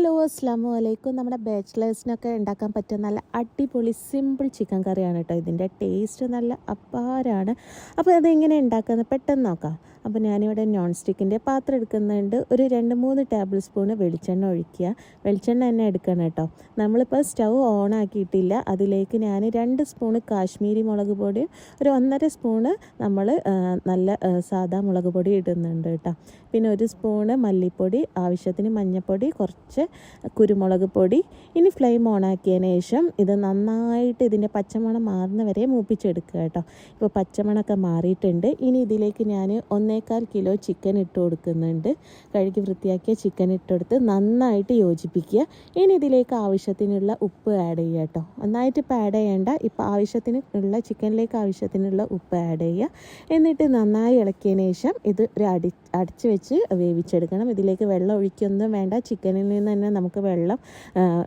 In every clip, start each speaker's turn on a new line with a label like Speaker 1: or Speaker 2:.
Speaker 1: Hello അസ്സാം വലൈക്കും നമ്മുടെ ബാച്ചിലേഴ്സിനൊക്കെ ഉണ്ടാക്കാൻ പറ്റിയ നല്ല അടിപൊളി സിമ്പിൾ ചിക്കൻ കറിയാണ് കേട്ടോ. ഇതിന്റെ ടേസ്റ്റ് നല്ല അപ്പാരാണ് അപ്പോൾ അതെങ്ങനെ ഉണ്ടാക്കുന്നത് പെട്ടെന്ന് നോക്കാം. അപ്പോൾ ഞാനിവിടെ നോൺ സ്റ്റിക്കിന്റെ പാത്രം എടുക്കുന്നുണ്ട്. ഒരു രണ്ട് മൂന്ന് ടേബിൾ സ്പൂണ് വെളിച്ചെണ്ണ ഒഴിക്കുക. വെളിച്ചെണ്ണ തന്നെ എടുക്കണം കേട്ടോ. നമ്മളിപ്പോൾ സ്റ്റൗ ഓൺ ആക്കിയിട്ടില്ല. അതിലേക്ക് ഞാൻ രണ്ട് സ്പൂണ് കാശ്മീരി മുളക് പൊടിയും ഒരു ഒന്നര സ്പൂണ് നമ്മൾ നല്ല സാധാ മുളക് പൊടി ഇടുന്നുണ്ട് കേട്ടോ. പിന്നെ ഒരു സ്പൂണ് മല്ലിപ്പൊടി ആവശ്യത്തിന് മഞ്ഞൾപ്പൊടി കുറച്ച് കുരുമുളക് പൊടി ഇനി ഫ്ലെയിം ഓൺ ആക്കിയതിന് ശേഷം ഇത് നന്നായിട്ട് ഇതിന്റെ പച്ചമണം മാറുന്ന വരെ മൂപ്പിച്ചെടുക്കുക കേട്ടോ. ഇപ്പോൾ പച്ചമണമൊക്കെ മാറിയിട്ടുണ്ട്. ഇനി ഇതിലേക്ക് ഞാൻ ഒന്നേകാൽ കിലോ ചിക്കൻ ഇട്ട് കൊടുക്കുന്നുണ്ട്. കഴുകി വൃത്തിയാക്കിയ ചിക്കൻ ഇട്ടെടുത്ത് നന്നായിട്ട് യോജിപ്പിക്കുക. ഇനി ഇതിലേക്ക് ആവശ്യത്തിനുള്ള ഉപ്പ് ആഡ് ചെയ്യുക കേട്ടോ. നന്നായിട്ട് ഇപ്പോൾ ആഡ് ചെയ്യേണ്ട. ഇപ്പോൾ ആവശ്യത്തിന് ഉള്ള ചിക്കനിലേക്ക് ആവശ്യത്തിനുള്ള ഉപ്പ് ആഡ് ചെയ്യുക. എന്നിട്ട് നന്നായി ഇളക്കിയതിന് ശേഷം ഇത് ഒരു അടി അടിച്ചു വെച്ച് വേവിച്ചെടുക്കണം. ഇതിലേക്ക് വെള്ളം ഒഴിക്കൊന്നും വേണ്ട. ചിക്കനിൽ നിന്ന് തന്നെ നമുക്ക് വെള്ളം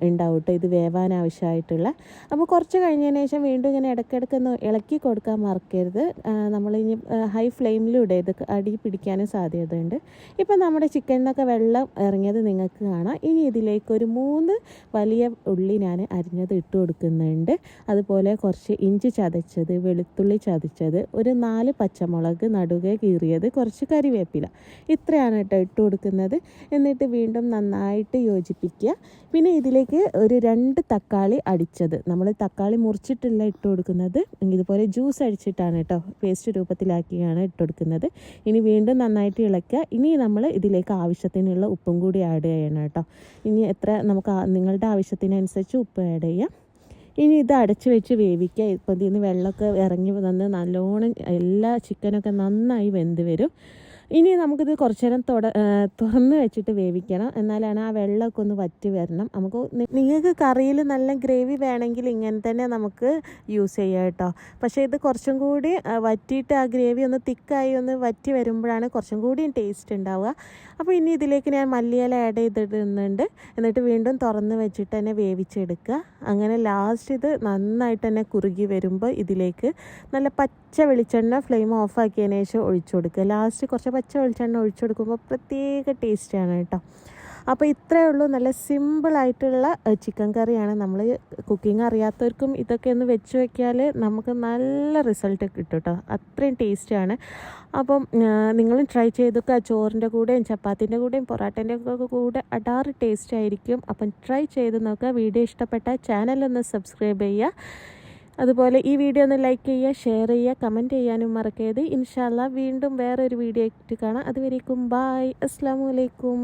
Speaker 1: ഉണ്ടാവും കേട്ടോ ഇത് വേവാൻ ആവശ്യമായിട്ടുള്ള. അപ്പോൾ കുറച്ച് കഴിഞ്ഞതിന് ശേഷം വീണ്ടും ഇങ്ങനെ ഇടയ്ക്കിടയ്ക്ക് ഒന്ന് ഇളക്കി കൊടുക്കാൻ മറക്കരുത്. നമ്മൾ ഇനി ഹൈ ഫ്ലെയിമിലൂടെ ഇത് അടി പിടിക്കാനും സാധ്യതയുണ്ട്. ഇപ്പം നമ്മുടെ നിന്നൊക്കെ വെള്ളം ഇറങ്ങിയത് നിങ്ങൾക്ക് കാണാം. ഇനി ഇതിലേക്ക് ഒരു മൂന്ന് വലിയ ഉള്ളി ഞാൻ അരിഞ്ഞത് ഇട്ട് കൊടുക്കുന്നുണ്ട്. അതുപോലെ കുറച്ച് ഇഞ്ചി ചതച്ചത് വെളുത്തുള്ളി ചതച്ചത് ഒരു നാല് പച്ചമുളക് നടുകെ കീറിയത് കുറച്ച് കറിവേപ്പില ഇത്രയാണ് കേട്ടോ ഇട്ട് കൊടുക്കുന്നത്. എന്നിട്ട് വീണ്ടും നന്നായിട്ട് യോജിപ്പിക്കുക. പിന്നെ ഇതിലേക്ക് ഒരു രണ്ട് തക്കാളി അടിച്ചത്. നമ്മൾ തക്കാളി മുറിച്ചിട്ടില്ല ഇട്ട് കൊടുക്കുന്നത്. ഇതുപോലെ ജ്യൂസ് അടിച്ചിട്ടാണ് കേട്ടോ പേസ്റ്റ് രൂപത്തിലാക്കിയാണ് ഇട്ട് കൊടുക്കുന്നത്. ഇനി വീണ്ടും നന്നായിട്ട് ഇളക്കുക. ഇനി നമ്മൾ ഇതിലേക്ക് ആവശ്യത്തിനുള്ള ഉപ്പും കൂടി ആഡ് ചെയ്യണം കേട്ടോ. ഇനി എത്ര നമുക്ക് നിങ്ങളുടെ ആവശ്യത്തിനനുസരിച്ച് ഉപ്പ് ആഡ് ചെയ്യാം. ഇനി ഇത് അടച്ച് വെച്ച് വേവിക്കുക. ഇപ്പം ഇതിൽ നിന്ന് വെള്ളമൊക്കെ ഇറങ്ങി വന്ന് നല്ലോണം എല്ലാ ചിക്കനൊക്കെ നന്നായി വെന്ത് വരും. ഇനി നമുക്കിത് കുറച്ച് നേരം തുട തുറന്ന് വെച്ചിട്ട് വേവിക്കണം. എന്നാലാണ് ആ വെള്ളമൊക്കെ ഒന്ന് വറ്റി വരണം. നമുക്ക് നിങ്ങൾക്ക് കറിയിൽ നല്ല ഗ്രേവി വേണമെങ്കിൽ ഇങ്ങനെ തന്നെ നമുക്ക് യൂസ് ചെയ്യാം കേട്ടോ. പക്ഷേ ഇത് കുറച്ചും കൂടി വറ്റിയിട്ട് ആ ഗ്രേവി ഒന്ന് തിക്കായി ഒന്ന് വറ്റി വരുമ്പോഴാണ് കുറച്ചും കൂടി ടേസ്റ്റ് ഉണ്ടാവുക. അപ്പോൾ ഇനി ഇതിലേക്ക് ഞാൻ മല്ലിയില ആഡ് ചെയ്തിടുന്നുണ്ട്. എന്നിട്ട് വീണ്ടും തുറന്ന് വെച്ചിട്ട് തന്നെ വേവിച്ചെടുക്കുക. അങ്ങനെ ലാസ്റ്റ് ഇത് നന്നായിട്ട് തന്നെ കുറുകി വരുമ്പോൾ ഇതിലേക്ക് നല്ല പച്ച വെളിച്ചെണ്ണ ഫ്ലെയിം ഓഫാക്കിയതിനു ശേഷം ഒഴിച്ചു കൊടുക്കുക. ലാസ്റ്റ് കുറച്ച് പച്ച വെളിച്ചെണ്ണ ഒഴിച്ചു കൊടുക്കുമ്പോൾ പ്രത്യേക ടേസ്റ്റാണ് കേട്ടോ. അപ്പോൾ ഇത്രയേ ഉള്ളൂ. നല്ല സിമ്പിളായിട്ടുള്ള ചിക്കൻ കറിയാണ് നമ്മൾ കുക്കിംഗ് അറിയാത്തവർക്കും ഇതൊക്കെ ഒന്ന് വെച്ച് വയ്ക്കാൽ നമുക്ക് നല്ല റിസൾട്ട് കിട്ടും കേട്ടോ. അത്രയും ടേസ്റ്റാണ് അപ്പം നിങ്ങളും ട്രൈ ചെയ്തൊക്കെ ചോറിന്റെ കൂടെയും ചപ്പാത്തിന്റെ കൂടെയും പൊറാട്ടേന്റെ ഒക്കെ കൂടെ അടാറ് ടേസ്റ്റ് ആയിരിക്കും. അപ്പം ട്രൈ ചെയ്ത് നോക്കുക. വീഡിയോ ഇഷ്ടപ്പെട്ട ചാനലൊന്ന് സബ്സ്ക്രൈബ് ചെയ്യുക. അതുപോലെ ഈ വീഡിയോ ഒന്ന് ലൈക്ക് ചെയ്യുക ഷെയർ ചെയ്യുക കമന്റ് ചെയ്യാനും മറക്കരുത്. ഇൻഷാല്ല വീണ്ടും വേറൊരു വീഡിയോ ആയിട്ട് കാണാം. അതുവരേക്കും ബായ് അസ്സാം വലൈക്കും